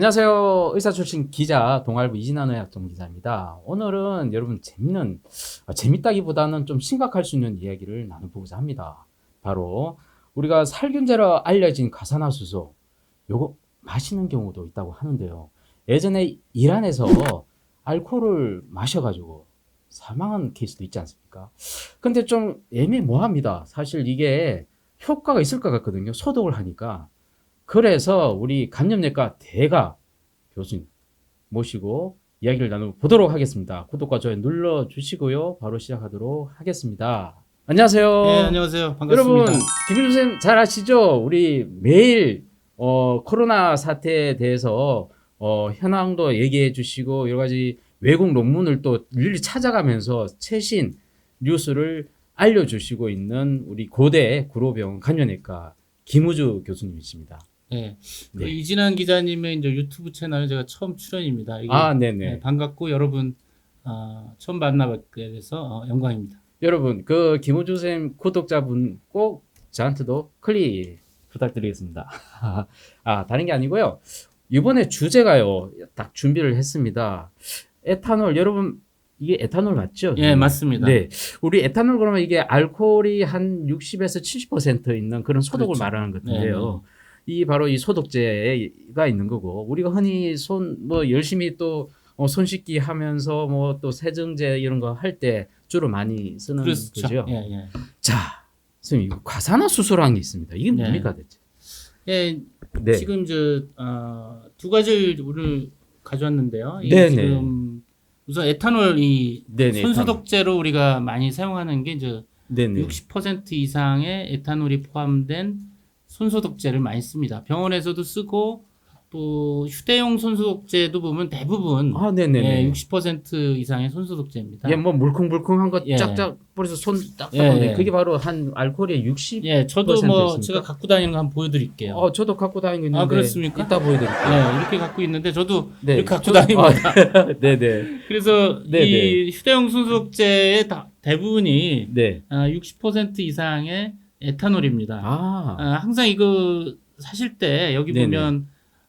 안녕하세요. 의사 출신 기자 동아일보 이진환 의학정 기자입니다. 오늘은 여러분 재밌는 아, 재밌다기보다는 좀 심각할 수 있는 이야기를 나눠보고자 합니다. 바로 우리가 살균제로 알려진 가산화수소 요거 마시는 경우도 있다고 하는데요. 예전에 이란에서 알코올을 마셔가지고 사망한 케이스도 있지 않습니까? 근데 좀 애매모호합니다. 사실 이게 효과가 있을 것 같거든요. 소독을 하니까. 그래서 우리 간염내과 대가 교수님 모시고 이야기를 나눠보도록 하겠습니다. 구독과 좋아요 눌러주시고요. 바로 시작하도록 하겠습니다. 안녕하세요. 네, 안녕하세요. 반갑습니다. 여러분, 김민수 선생님 잘 아시죠? 우리 매일 어, 코로나 사태에 대해서 어, 현황도 얘기해 주시고 여러 가지 외국 논문을 또 일일이 찾아가면서 최신 뉴스를 알려주시고 있는 우리 고대 구로병원 간염내과 김우주 교수님이십니다. 네. 그 네. 이진환 기자님의 이제 유튜브 채널 제가 처음 출연입니다. 아, 네네. 네, 반갑고 여러분 아, 처음 만나뵙게 돼서 어, 영광입니다. 여러분, 그 김우주 선생님 구독자분 꼭 저한테도 클릭 부탁드리겠습니다. 아, 다른 게 아니고요. 이번에 주제가요. 딱 준비를 했습니다. 에탄올, 여러분, 이게 에탄올 맞죠? 예, 맞습니다. 네. 우리 에탄올 그러면 이게 알코올이 한 60에서 70% 있는 그런 소독을 그렇죠. 말하는 것 같은데요. 이 바로 이 소독제가 있는 거고 우리가 흔히 손 뭐 열심히 또 어, 손 씻기 하면서 뭐 또 세정제 이런 거 할 때 주로 많이 쓰는 그렇죠. 거죠. 예, 예. 자, 선생님 이거 과산화 수소라는 게 있습니다. 이게 네. 뭡니까 대체? 예, 네. 지금 저 어, 두 가지를 오늘 가져왔는데요. 이게 네네. 지금 우선 에탄올 이 네네. 손소독제로 우리가 많이 사용하는 게 이제 네네. 60% 이상의 에탄올이 포함된 손소독제를 많이 씁니다. 병원에서도 쓰고 또 휴대용 손소독제도 보면 대부분 아, 네네네. 예, 60% 이상의 손소독제입니다. 예, 뭐 물컹물컹한 거 예. 짝짝 뿌려서 손딱 예, 예. 그게 바로 한 알코올의 60. 예, 저도 10%뭐 있습니까? 제가 갖고 다니는 거 한번 보여드릴게요. 어, 저도 갖고 다니고 있는데 아, 그렇습니까? 이따 보여드릴게요. 네, 이렇게 갖고 있는데 저도 네. 이렇게 갖고 저- 다닙니다. 아, 네네. 그래서 네, 이 휴대용 손소독제의 다- 대부분이 네. 아, 60% 이상의 에탄올입니다. 아, 아, 항상 이거 사실 때 여기 네네. 보면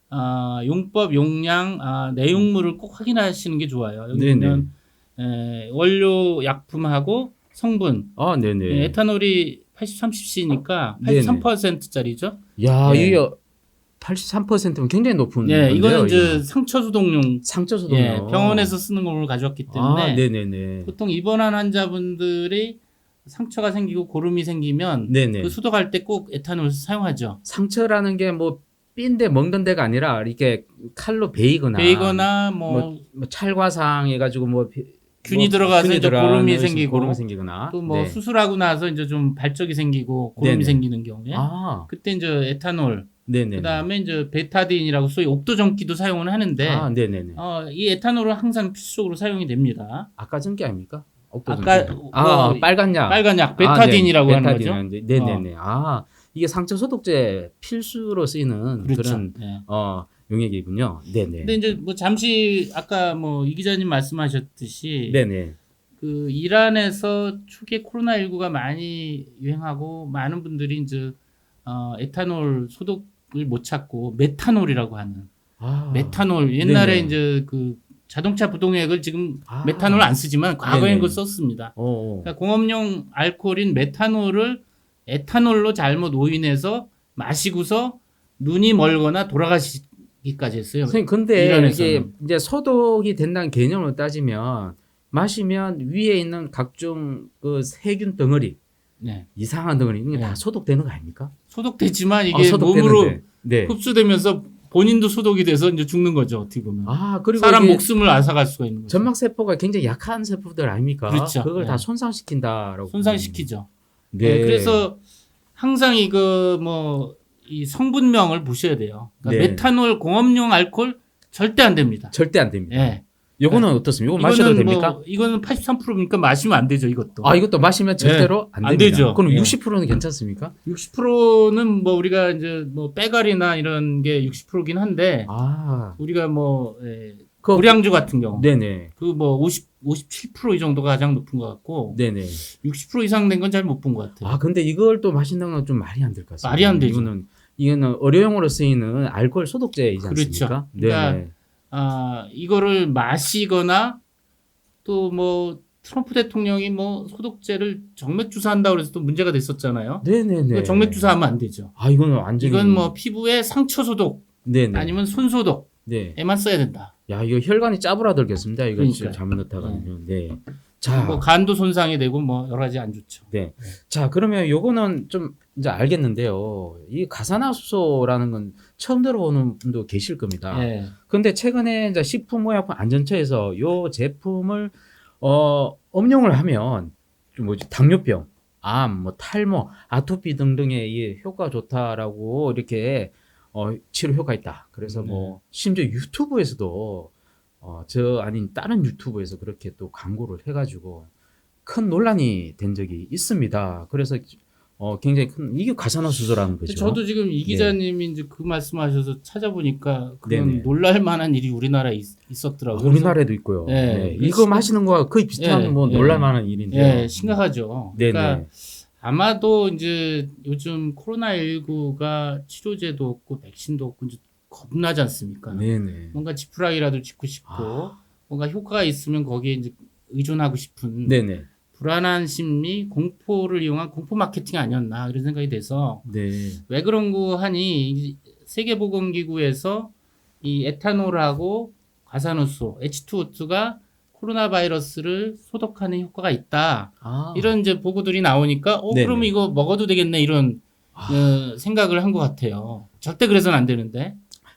아, 용법, 용량, 아, 내용물을 꼭 확인하시는 게 좋아요. 여기 네네. 보면 에, 원료 약품하고 성분 아, 네네. 예, 에탄올이 83cc니까 네네. 83%짜리죠. 야, 예. 이게 83%면 굉장히 높은 예, 건데요, 이거는 이제. 상처 소독용 상처 소독. 예, 병원에서 쓰는 걸 가져왔기 때문에 아, 네네네. 보통 입원한 환자분들이 상처가 생기고 고름이 생기면 네네. 그 소독할 때 꼭 에탄올 사용하죠. 상처라는 게뭐 삔데 먹는 데가 아니라 이렇게 칼로 베이거나 베이거나 뭐, 뭐 찰과상 해가지고 뭐 비- 균이 뭐 들어가서 균이 고름이 생기고 고름이 생기거나 또뭐 네. 수술하고 나서 이제 좀 발적이 생기고 고름이 네네. 생기는 경우에 아, 그때 이제 에탄올 네네. 그다음에 이제 베타딘이라고 소위 옥도전기도 사용을 하는데 아, 네네네. 어, 이 에탄올은 항상 필수적으로 사용이 됩니다. 아까 전게 아닙니까? 아까 아, 뭐 빨간 약. 빨간 약 아, 베타딘이라고 네. 하는 베타딘 거죠. 어. 네네네. 아, 이게 상처 소독제 필수로 쓰이는 그 그렇죠. 런 네. 어, 용액이군요. 네네. 근데 이제 뭐 잠시 아까 뭐 이 기자님 말씀하셨듯이 네네. 그 이란에서 초기에 코로나 19가 많이 유행하고 많은 분들이 이제 어, 에탄올 소독을 못 찾고 메탄올이라고 하는 아, 메탄올 옛날에 네네. 이제 그 자동차 부동액을 지금 아. 메탄올 안 쓰지만 과거엔. 그거 썼습니다. 어, 어. 그러니까 공업용 알코올인 메탄올을 에탄올로 잘못 오인해서 마시고서 눈이 멀거나 돌아가시기까지 했어요. 선생님, 근데 이란에서는. 이게 이제 소독이 된다는 개념으로 따지면 마시면 위에 있는 각종 그 세균 덩어리, 네. 이상한 덩어리 이게 다 네. 소독되는 거 아닙니까? 소독되지만 이게 아, 소독되는데. 몸으로 네. 흡수되면서 본인도 소독이 돼서 이제 죽는 거죠 어떻게 보면 아, 그리고 사람 목숨을 앗아갈 수가 있는 거죠. 점막 세포가 굉장히 약한 세포들 아닙니까? 그렇죠. 걸 네. 다 손상시킨다라고. 손상시키죠. 네. 네, 그래서 항상 이거 뭐 이 성분명을 보셔야 돼요. 그러니까 네. 메탄올 공업용 알코올 절대 안 됩니다. 절대 안 됩니다. 예. 요거는 어떻습니까? 이거 마셔도 이거는 됩니까? 뭐 이거는 83%니까 마시면 안 되죠, 이것도. 아, 이것도 마시면 절대로 안 안 됩니다. 되죠. 그럼 예. 60%는 괜찮습니까? 60%는 뭐 우리가 이제 뭐 빼가리나 이런 게 60%긴 한데 아, 우리가 뭐 예, 그 고량주 같은 경우 네네. 그 뭐 50, 57%이 정도가 가장 높은 것 같고 네네. 60% 이상 된 건 잘 못 본 것 같아요. 아, 근데 이걸 또 마신다는 건 좀 말이 안 될 것 같습니다. 말이 안 되죠. 이거는 이거는 의료용으로 쓰이는 알코올 소독제이지 그렇죠. 않습니까? 그러니까 네. 아, 이거를 마시거나 또 뭐 트럼프 대통령이 뭐 소독제를 정맥 주사한다고 그래서 또 문제가 됐었잖아요. 네네네. 정맥 주사하면 안 되죠. 아 이거는 완전히 이건 뭐 피부에 상처 소독 네네. 아니면 손 소독에만 네. 써야 된다. 야 이거 혈관이 짜부라들겠습니다. 이거 그러니까요. 잘못 넣다가는요. 네. 자, 뭐 간도 손상이 되고 뭐 여러 가지 안 좋죠. 네. 자 그러면 요거는 좀 이제 알겠는데요. 이 가산화수소라는 건 처음 들어보는 분도 계실 겁니다. 예. 근데 최근에 이제 식품의약품 안전처에서 요 제품을 어 엄용을 하면 좀 뭐지 당뇨병, 암, 뭐 탈모, 아토피 등등의 이 효과 좋다라고 이렇게 어 치료 효과 있다. 그래서 뭐 심지어 유튜브에서도 어 저 아닌 다른 유튜브에서 그렇게 또 광고를 해가지고 큰 논란이 된 적이 있습니다. 그래서 어 굉장히 큰 이게 가산화수소라는 거죠. 저도 지금 이 네. 기자님이 이제 그 말씀하셔서 찾아보니까 그런 네네. 놀랄 만한 일이 우리나라에 있, 있었더라고요. 우리나라에도 있고요. 네, 네, 그래서 이거 마시는 거와 거의 비슷한 네, 뭐 네. 놀랄 만한 일인데. 예, 심각하죠. 네네. 그러니까 아마도 이제 요즘 코로나19가 치료제도 없고 백신도 없고 이제 겁나지 않습니까? 네네. 뭔가 지푸라기라도 짓고 싶고 아. 뭔가 효과가 있으면 거기에 이제 의존하고 싶은 네네. 불안한 심리, 공포를 이용한 공포 마케팅 아니었나 이런 생각이 돼서 네. 왜 그런 거 하니 이 세계보건기구에서 이 에탄올하고 과산화수 H2O2가 코로나 바이러스를 소독하는 효과가 있다. 아. 이런 이제 보고들이 나오니까 어 네네. 그러면 이거 먹어도 되겠네 이런 아. 어, 생각을 한 것 같아요. 절대 그래서는 안 되는데.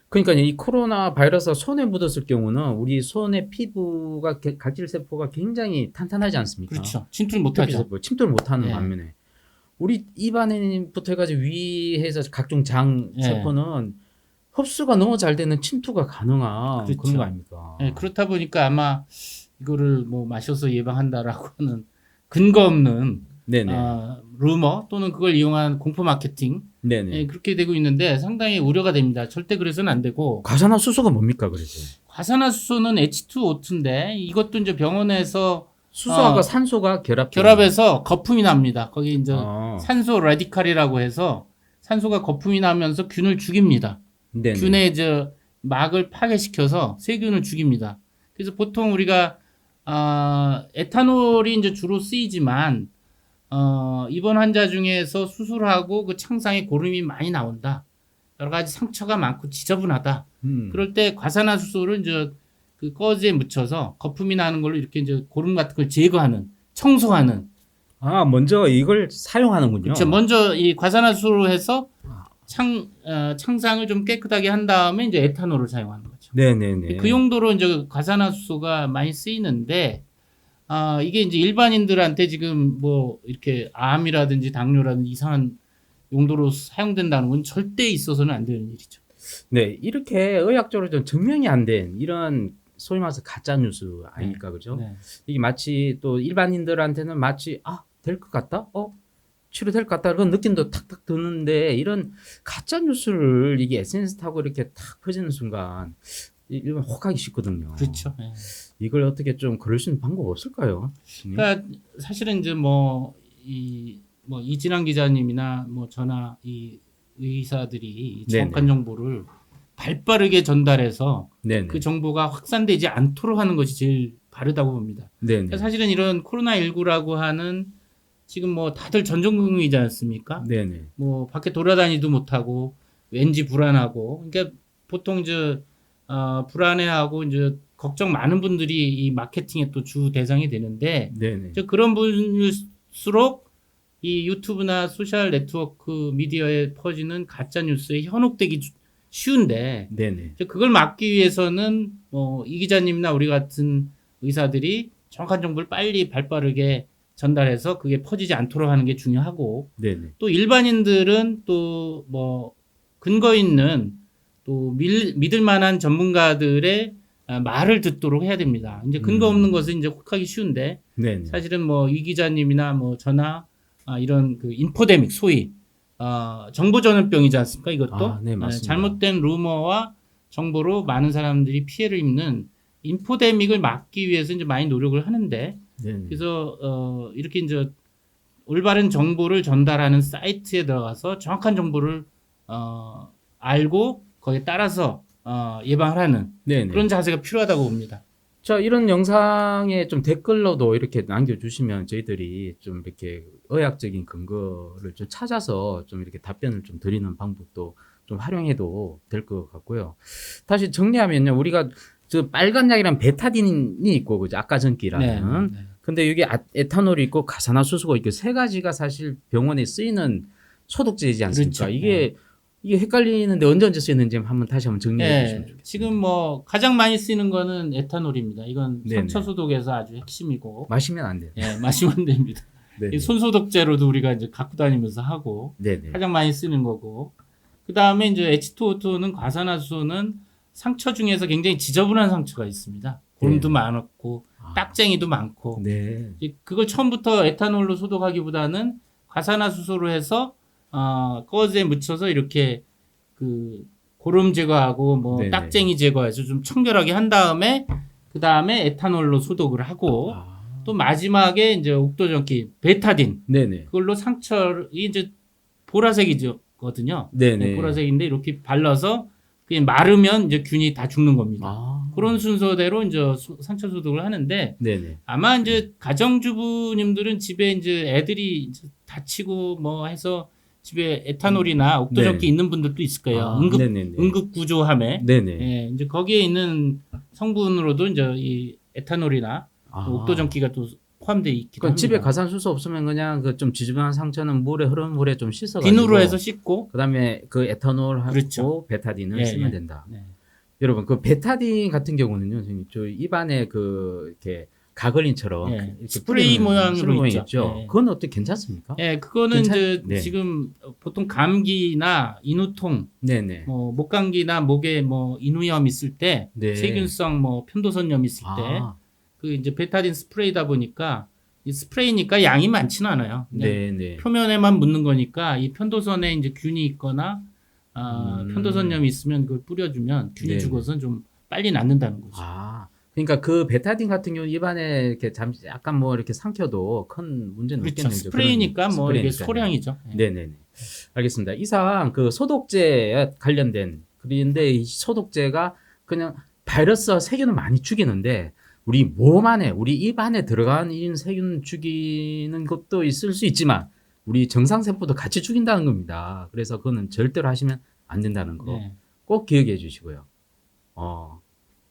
그러니까 이 코로나 바이러스가 손에 묻었을 경우는 우리 손의 피부가 게- 각질 세포가 굉장히 탄탄하지 않습니까? 그렇죠. 침투를 못하죠. 세포 침투를 못하는 네. 반면에 우리 입안부터 해가지고 위에서 각종 장 네. 세포는 흡수가 너무 잘 되는 침투가 가능한 그렇죠. 그런거 아닙니까? 네, 그렇다 보니까 아마 이거를 뭐 마셔서 예방한다라고 하는 근거 없는 네네. 어, 루머 또는 그걸 이용한 공포 마케팅 네네. 예, 그렇게 되고 있는데 상당히 우려가 됩니다. 절대 그래서는 안 되고 과산화수소가 뭡니까 그래서? 과산화수소는 H2O2인데 이것도 이제 병원에서 수소하고 어, 산소가 결합. 결합해서 거품이 납니다. 거기 이제 아. 산소 라디칼이라고 해서 산소가 거품이 나면서 균을 죽입니다. 네네. 균의 저 막을 파괴시켜서 세균을 죽입니다. 그래서 보통 우리가 아, 에탄올이 이제 주로 쓰이지만 어, 입원 환자 중에서 수술하고 그 창상에 고름이 많이 나온다. 여러 가지 상처가 많고 지저분하다. 음. 그럴 때 과산화 수소를 이제 그 꺼지에 묻혀서 거품이 나는 걸로 이렇게 이제 고름 같은 걸 제거하는, 청소하는. 아 먼저 이걸 사용하는군요. 그렇죠. 먼저 이 과산화수소로 해서 창 어, 창상을 좀 깨끗하게 한 다음에 이제 에탄올을 사용하는 거죠. 네네네. 그 용도로 이제 과산화수소가 많이 쓰이는데 아 이게 이제 일반인들한테 지금 뭐 이렇게 암이라든지 당뇨라든지 이상한 용도로 사용된다는 건 절대 있어서는 안 되는 일이죠. 네 이렇게 의학적으로 좀 증명이 안 된 이런 소위 말해서 가짜 뉴스 아닙니까 그죠? 네. 이게 마치 또 일반인들한테는 마치 아 될 것 같다, 어 치료될 것 같다 그런 느낌도 탁탁 드는데 이런 가짜 뉴스를 이게 SNS 타고 이렇게 탁 퍼지는 순간 이- 이건 혹하기 쉽거든요. 그렇죠. 예. 이걸 어떻게 좀 그럴 수 있는 방법 없을까요? 교수님? 그러니까 사실은 이제 뭐 이 뭐 이진환 기자님이나 뭐 저나 이 의사들이 이 정확한 정보를 발빠르게 전달해서 네네. 그 정보가 확산되지 않도록 하는 것이 제일 바르다고 봅니다. 그러니까 사실은 이런 코로나 19라고 하는 지금 뭐 다들 전전긍긍이지 않습니까? 네네. 뭐 밖에 돌아다니도 못하고 왠지 불안하고 그러니까 보통 이제 어, 불안해하고 이제 걱정 많은 분들이 이 마케팅의 또 주 대상이 되는데 네네. 그런 분일수록 이 유튜브나 소셜 네트워크 미디어에 퍼지는 가짜 뉴스에 현혹되기 주- 쉬운데 네네. 그걸 막기 위해서는 뭐이 기자님이나 우리 같은 의사들이 정확한 정보를 빨리 발빠르게 전달해서 그게 퍼지지 않도록 하는 게 중요하고 네네. 또 일반인들은 또 뭐 근거 있는 또 밀, 믿을 만한 전문가들의 아, 말을 듣도록 해야 됩니다. 이제 근거 음. 없는 것은 이제 혹하기 쉬운데 네네. 사실은 뭐 이 기자님이나 뭐 저나 아, 이런 그 인포데믹 소위 어, 정보 전염병이지 않습니까? 이것도 아, 네, 맞습니다. 잘못된 루머와 정보로 많은 사람들이 피해를 입는 인포데믹을 막기 위해서 이제 많이 노력을 하는데 네네. 그래서 어, 이렇게 이제 올바른 정보를 전달하는 사이트에 들어가서 정확한 정보를 어, 알고 거기에 따라서 어, 예방을 하는 네네. 그런 자세가 필요하다고 봅니다. 자, 이런 영상에 좀 댓글로도 이렇게 남겨주시면 저희들이 좀 이렇게 의학적인 근거를 좀 찾아서 좀 이렇게 답변을 좀 드리는 방법도 좀 활용해도 될 것 같고요. 다시 정리하면요. 우리가 저 빨간 약이란 베타딘이 있고, 그죠? 아까 전기라는. 네. 근데 여기 아- 에탄올이 있고 가산화수소가 있고 세 가지가 사실 병원에 쓰이는 소독제이지 않습니까? 그렇죠. 이게 이게 헷갈리는데 언제 언제 쓰이는지 한번 다시 한번 정리해 네, 주시면 좋겠습니다. 지금 뭐 가장 많이 쓰이는 거는 에탄올입니다. 이건 네네. 상처 소독에서 아주 핵심이고 마시면 안 돼요. 예, 마시면 됩니다. 네. 이 손소독제로도 우리가 이제 갖고 다니면서 하고 네네. 가장 많이 쓰는 거고 그 다음에 이제 H2O2는 과산화수소는 상처 중에서 굉장히 지저분한 상처가 있습니다. 고름도 네. 많았고 아. 딱쟁이도 많고 네. 그걸 처음부터 에탄올로 소독하기보다는 과산화수소로 해서 어, 꺼즈에 묻혀서 이렇게 그 고름 제거하고 뭐 네네. 딱쟁이 제거해서 좀 청결하게 한 다음에 그 다음에 에탄올로 소독을 하고 아. 또 마지막에 이제 옥도전기 베타딘 네네. 그걸로 상처를 이제 보라색이거든요. 네네. 보라색인데 이렇게 발라서 그게 마르면 이제 균이 다 죽는 겁니다. 아. 그런 순서대로 이제 소- 상처 소독을 하는데 네네. 아마 이제 가정주부님들은 집에 이제 애들이 이제 다치고 뭐 해서 집에 에탄올이나 옥도전기 네. 있는 분들도 있을 거예요. 아, 응급 네네네. 응급 구조함에 네네. 예, 이제 거기에 있는 성분으로도 이제 이 에탄올이나 아. 옥도전기가 또 포함되어 있기도 그러니까 합니다. 집에 가산수소 없으면 그냥 그 좀 지저분한 상처는 물에 흐르는 물에 좀 씻어 가지고 비누로 해서 씻고 그다음에 그 에탄올 하고 그렇죠. 베타딘을 예, 쓰면 예. 된다. 네. 여러분 그 베타딘 같은 경우는요, 선생님 저 입안에 그 이렇게 가글린처럼 예. 스프레이 모양으로 있죠. 예. 그건 어떻게 괜찮습니까? 예, 그거는 괜찮- 이제 네. 지금 보통 감기나 인후통, 네네. 뭐 목감기나 목에 뭐 인후염 있을 때, 네. 세균성 뭐 편도선염 있을 때, 아, 그 이제 베타딘 스프레이다 보니까 이 스프레이니까 양이 많지는 않아요. 그냥 네네. 표면에만 묻는 거니까 이 편도선에 이제 균이 있거나 아, 음. 편도선염이 있으면 그걸 뿌려주면 균이 네네. 죽어서 좀 빨리 낫는다는 거죠. 아, 그러니까 그 베타딘 같은 경우 입안에 이렇게 잠시 약간 뭐 이렇게 삼켜도 큰 문제는 그렇죠. 없겠네요. 스프레이니까 뭐 이게. 소량이죠. 예. 네네 네. 알겠습니다. 이상 그 소독제에 관련된 그런데 이 소독제가 그냥 바이러스 세균을 많이 죽이는데 우리 몸 안에 우리 입 안에 들어간 이 세균 죽이는 것도 있을 수 있지만 우리 정상 세포도 같이 죽인다는 겁니다. 그래서 그거는 절대로 하시면 안 된다는 거꼭 네. 기억해 주시고요. 어,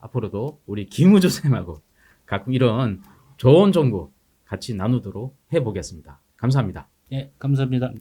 앞으로도 우리 김우조 쌤하고 가끔 이런 좋은 정보 같이 나누도록 해보겠습니다. 감사합니다. 예, 감사합니다.